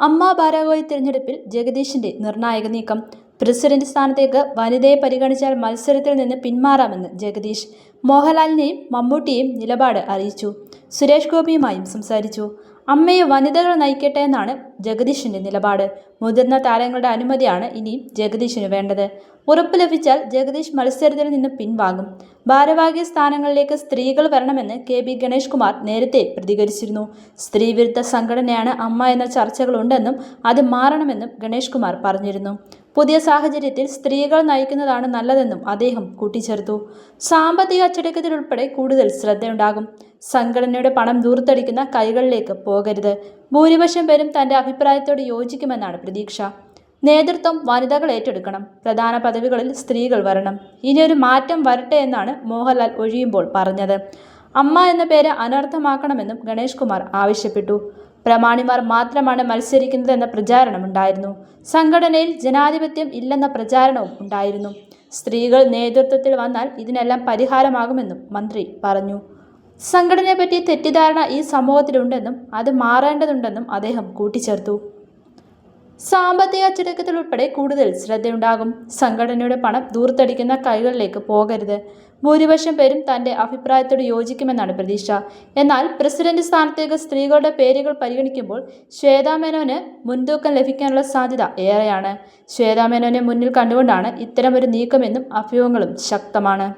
അമ്മ ബാരാഗോയി തിരഞ്ഞെടുപ്പിൽ ജഗദീഷിന്റെ നിർണായക നീക്കം. പ്രസിഡന്റ് സ്ഥാനത്തേക്ക് വനിതയെ പരിഗണിച്ചാൽ മത്സരത്തിൽ നിന്ന് പിന്മാറാമെന്ന് ജഗദീഷ്. മോഹൻലാലിനെയും മമ്മൂട്ടിയെയും നിലപാട് അറിയിച്ചു. സുരേഷ് ഗോപിയുമായും സംസാരിച്ചു. അമ്മയെ വനിതകൾ നയിക്കട്ടെ എന്നാണ് ജഗദീഷിന്റെ നിലപാട്. മുതിർന്ന താരങ്ങളുടെ അനുമതിയാണ് ഇനിയും ജഗദീഷിന് വേണ്ടത്. ഉറപ്പ് ലഭിച്ചാൽ ജഗദീഷ് മത്സരത്തിൽ നിന്ന് പിൻവാങ്ങും. ഭാരവാഹി സ്ഥാനങ്ങളിലേക്ക് സ്ത്രീകൾ വരണമെന്ന് കെ ബി ഗണേഷ് കുമാർ നേരത്തെ പ്രതികരിച്ചിരുന്നു. സ്ത്രീവിരുദ്ധ സംഘടനയാണ് അമ്മ എന്ന ചർച്ചകളുണ്ടെന്നും അത് മാറണമെന്നും ഗണേഷ് കുമാർ പറഞ്ഞിരുന്നു. പുതിയ സാഹചര്യത്തിൽ സ്ത്രീകൾ നയിക്കുന്നതാണ് നല്ലതെന്നും അദ്ദേഹം കൂട്ടിച്ചേർത്തു. സാമ്പത്തിക അച്ചടക്കത്തിലുൾപ്പെടെ കൂടുതൽ ശ്രദ്ധയുണ്ടാകും. സംഘടനയുടെ പണം ദൂർത്തടിക്കുന്ന കൈകളിലേക്ക് പോകരുത്. ഭൂരിപക്ഷം പേരും തന്റെ അഭിപ്രായത്തോട് യോജിക്കുമെന്നാണ് പ്രതീക്ഷ. നേതൃത്വം വനിതകൾ ഏറ്റെടുക്കണം. പ്രധാന പദവികളിൽ സ്ത്രീകൾ വരണം. ഇനിയൊരു മാറ്റം വരട്ടെ എന്നാണ് മോഹൻലാൽ ഒഴിയുമ്പോൾ പറഞ്ഞത്. അമ്മ എന്ന പേര് അനർത്ഥമാക്കണമെന്നും ഗണേഷ് കുമാർ ആവശ്യപ്പെട്ടു. പ്രമാണിമാർ മാത്രമാണ് മത്സരിക്കുന്നതെന്ന പ്രചാരണമുണ്ടായിരുന്നു സംഘടനയിൽ ജനാധിപത്യം ഇല്ലെന്ന പ്രചാരണവും ഉണ്ടായിരുന്നു. സ്ത്രീകൾ നേതൃത്വത്തിൽ വന്നാൽ ഇതിനെല്ലാം പരിഹാരമാകുമെന്നും മന്ത്രി പറഞ്ഞു. സംഘടനയെപ്പറ്റി തെറ്റിദ്ധാരണ ഈ സമൂഹത്തിലുണ്ടെന്നും അത് മാറേണ്ടതുണ്ടെന്നും അദ്ദേഹം കൂട്ടിച്ചേർത്തു. സാമ്പത്തിക അച്ചടക്കത്തിൽ ഉൾപ്പെടെ കൂടുതൽ ശ്രദ്ധയുണ്ടാകും. സംഘടനയുടെ പണം ദൂർത്തടിക്കുന്ന കൈകളിലേക്ക് പോകരുത്. ഭൂരിപക്ഷം പേരും തന്റെ അഭിപ്രായത്തോട് യോജിക്കുമെന്നാണ് പ്രതീക്ഷ. എന്നാൽ പ്രസിഡന്റ് സ്ഥാനത്തേക്ക് സ്ത്രീകളുടെ പേരുകൾ പരിഗണിക്കുമ്പോൾ ശ്വേതാമേനോന് മുൻതൂക്കം ലഭിക്കാനുള്ള സാധ്യത ഏറെയാണ്. ശ്വേതാമേനോനെ മുന്നിൽ കണ്ടുകൊണ്ടാണ് ഇത്തരമൊരു നീക്കമെന്നും അഭ്യൂഹങ്ങളും ശക്തമാണ്.